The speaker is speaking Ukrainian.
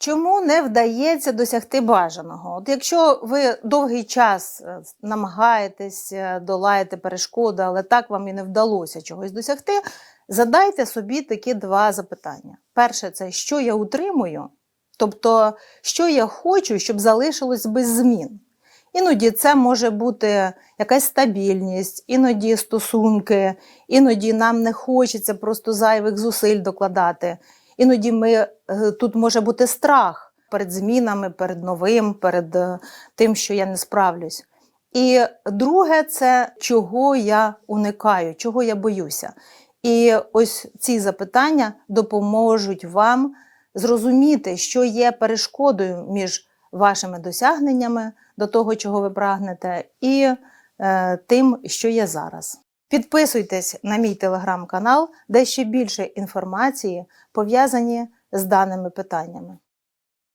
Чому не вдається досягти бажаного? От якщо ви довгий час е, намагаєтесь, е, долаєте перешкоди, але так вам і не вдалося чогось досягти, задайте собі такі два запитання. Перше, це що я утримую, тобто, що я хочу, щоб залишилось без змін. Іноді це може бути якась стабільність, іноді стосунки, іноді нам не хочеться просто зайвих зусиль докладати. Іноді ми, е, тут може бути страх перед змінами, перед новим, перед е, тим, що я не справлюсь. І друге, це чого я уникаю, чого я боюся. І ось ці запитання допоможуть вам зрозуміти, що є перешкодою між вашими досягненнями до того, чого ви прагнете, і е, тим, що є зараз. Підписуйтесь на мій телеграм-канал, де ще більше інформації пов'язані з даними питаннями.